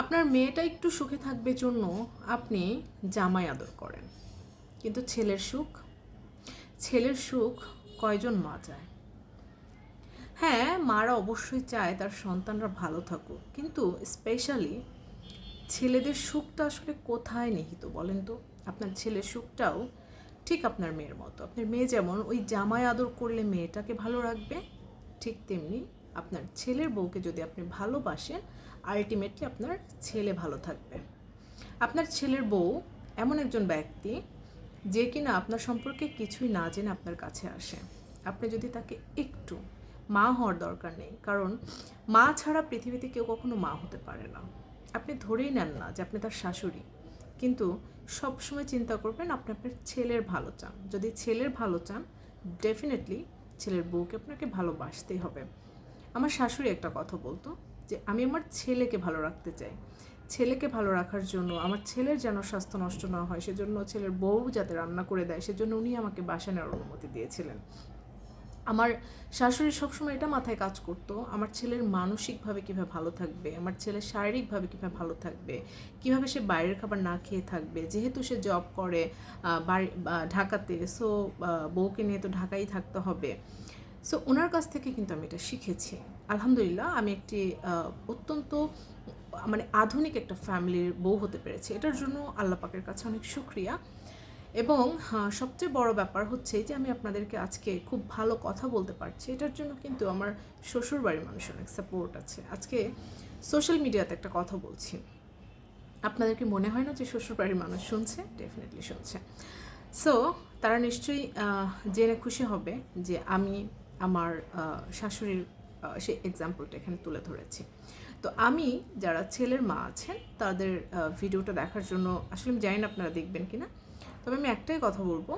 আপনার মেয়েটা একটু সুখে থাকবে জন্য আপনি জামাই আদর করেন। কিন্তু ছেলের সুখ? ছেলের সুখ কয়জন মা চায়? হ্যাঁ মারা অবশ্যই চায়, তার সন্তানরা ভালো থাকুক। কিন্তু স্পেশালি ছেলেদের সুখটা আসলে কোথায় নিহিত বলেন তো? আপনার ছেলের সুখটাও ঠিক আপনার মেয়ের মতো। আপনার মেয়ে যেমন ওই জামাই আদর করলে মেয়েটাকে ভালো রাখবে, ঠিক তেমনি আপনার ছেলের বউকে যদি আপনি ভালোবাসেন আলটিমেটলি আপনার ছেলে ভালো থাকবে। আপনার ছেলের বউ এমন একজন ব্যক্তি যে কিনা আপনার সম্পর্কে কিছুই না জেনে আপনার কাছে আসে। আপনি যদি তাকে একটু মা হওয়ার দরকার নেই, কারণ মা ছাড়া পৃথিবীতে কেউ কখনো মা হতে পারে না। আপনি ধরেই নেন না যে আপনি তার শাশুড়ি, কিন্তু সবসময় চিন্তা করবেন আপনি আপনার ছেলের ভালো চান। যদি ছেলের ভালো চান ডেফিনেটলি ছেলের বউকে আপনাকে ভালোবাসতেই হবে। আমার শাশুড়ি একটা কথা বলতো যে আমি আমার ছেলেকে ভালো রাখতে চাই। ছেলেকে ভালো রাখার জন্য, আমার ছেলের যেন স্বাস্থ্য নষ্ট না হয়, সেজন্য ছেলের বউ যাতে রান্না করে দেয়, সেজন্য উনি আমাকে বাসা নেওয়ার অনুমতি দিয়েছিলেন। আমার শাশুড়ি সবসময় এটা মাথায় কাজ করতো, আমার ছেলের মানসিকভাবে কীভাবে ভালো থাকবে, আমার ছেলের শারীরিকভাবে কীভাবে ভালো থাকবে, কীভাবে সে বাইরের খাবার না খেয়ে থাকবে, যেহেতু সে জব করে বাড়ি ঢাকাতে সো বউকে নিয়ে তো ঢাকাই থাকতে হবে। সো ওনার কাছ থেকে কিন্তু আমি এটা শিখেছি। আলহামদুলিল্লাহ, আমি একটি অত্যন্ত মানে আধুনিক একটা ফ্যামিলির বউ হতে পেরেছি। এটার জন্য আল্লাহ পাকের কাছে অনেক শুক্রিয়া। এবং সবচেয়ে বড় ব্যাপার হচ্ছে যে, আমি আপনাদেরকে আজকে খুব ভালো কথা বলতে পারছি। এটার জন্য কিন্তু আমার শ্বশুর বাড়ির মানুষের অনেক সাপোর্ট আছে। আজকে সোশ্যাল মিডিয়াতে একটা কথা বলছি। আপনাদের কি মনে হয় না যে শ্বশুর বাড়ির মানুষ শুনছে? ডেফিনেটলি শুনছে। সো তারা নিশ্চয়ই জেনে খুশি হবে যে, আমি আমার শাশুড়ির সেই এক্সাম্পলটা এখানে তুলে ধরেছি। তো আমি যারা ছেলের মা আছেন, তাদের ভিডিওটা দেখার জন্য, আসলে আমি জানি না আপনারা দেখবেন কি না তবে আমি একটাই কথা বলব,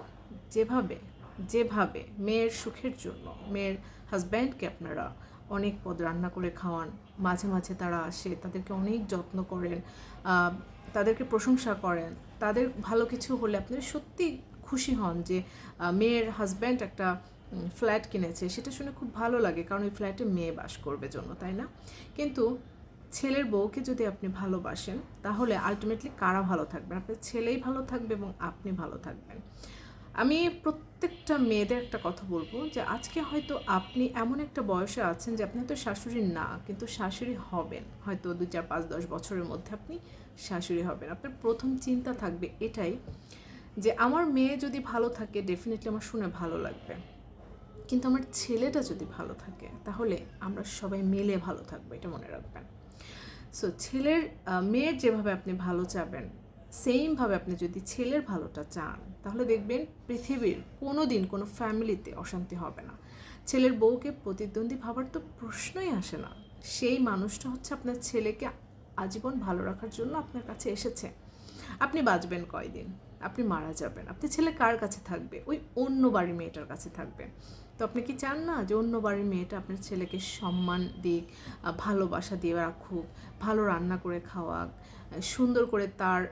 যেভাবে যেভাবে মেয়ের সুখের জন্য, মেয়ের হাজব্যান্ডকে আপনারা অনেক পদ রান্না করে খাওয়ান, মাঝে মাঝে তারা আসে, তাদেরকে অনেক যত্ন করেন তাদেরকে প্রশংসা করেন, তাদের ভালো কিছু হলে আপনারা সত্যি খুশি হন যে মেয়ের হাজব্যান্ড একটা ফ্ল্যাট কিনেছে, সেটা শুনে খুব ভালো লাগে, কারণ ওই ফ্ল্যাটে মেয়ে বাস করবে জন্য, তাই না? কিন্তু ছেলের বউকে যদি আপনি ভালোবাসেন, তাহলে আলটিমেটলি কারা ভালো থাকবেন? আপনার ছেলেই ভালো থাকবে এবং আপনি ভালো থাকবেন। আমি প্রত্যেকটা মেয়েদের একটা কথা বলব যে, আজকে হয়তো আপনি এমন একটা বয়সে আছেন যে, আপনি হয়তো শাশুড়ি না, কিন্তু শাশুড়ি হবেন। হয়তো দু চার পাঁচ দশ বছরের মধ্যে আপনি শাশুড়ি হবেন। আপনার প্রথম চিন্তা থাকবে এটাই যে, আমার মেয়ে যদি ভালো থাকে ডেফিনেটলি আমার শুনে ভালো লাগবে। কিন্তু আমার ছেলেটা যদি ভালো থাকে, তাহলে আমরা সবাই মিলে ভালো থাকব, এটা মনে রাখবেন। সো ছেলের মেয়ের যেভাবে আপনি ভালো চাবেন সেমভাবে আপনি যদি ছেলের ভালোটা চান, তাহলে দেখবেন পৃথিবীর কোনো দিন কোনো ফ্যামিলিতে অশান্তি হবে না। ছেলের বউকে প্রতিদ্বন্দ্বী ভাবার তো প্রশ্নই আসে না। সেই মানুষটা হচ্ছে আপনার ছেলেকে আজীবন ভালো রাখার জন্য আপনার কাছে এসেছে। আপনি বাঁচবেন কয়দিন? আপনি মারা যাবেন। আপনি ছেলে কার কাছে থাকবে? ওই অন্য বাড়ির মেয়েটার কাছে থাকবে। তো আপনি কি চান না যে অন্য বাড়ির মেয়েটা আপনার ছেলেকে সম্মান দিক ভালোবাসা দিয়ে রাখুক, ভালো রান্না করে খাওয়াক সুন্দর করে তার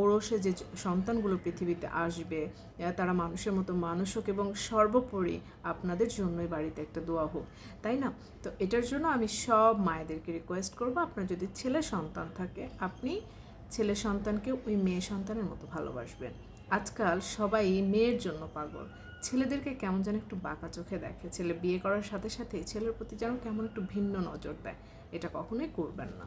ওরসে যে সন্তানগুলো পৃথিবীতে আসবে তারা মানুষের মতো মানুষ হোক এবং সর্বোপরি আপনাদের জন্যই বাড়িতে একটা দোয়া হোক। তাই না? তো এটার জন্য আমি সব মায়েদেরকে রিকোয়েস্ট করব, আপনার যদি ছেলে সন্তান থাকে, আপনি ছেলে সন্তানকে ওই মেয়ে সন্তানের মতো ভালোবাসবেন আজকাল সবাই মেয়ের জন্য পাগল। ছেলেদেরকে কেমন যেন একটু বাঁকা চোখে দেখে। ছেলে বিয়ে করার সাথে সাথে ছেলের প্রতি যেন কেমন একটু ভিন্ন নজর দেয়। এটা কখনোই করবেন না।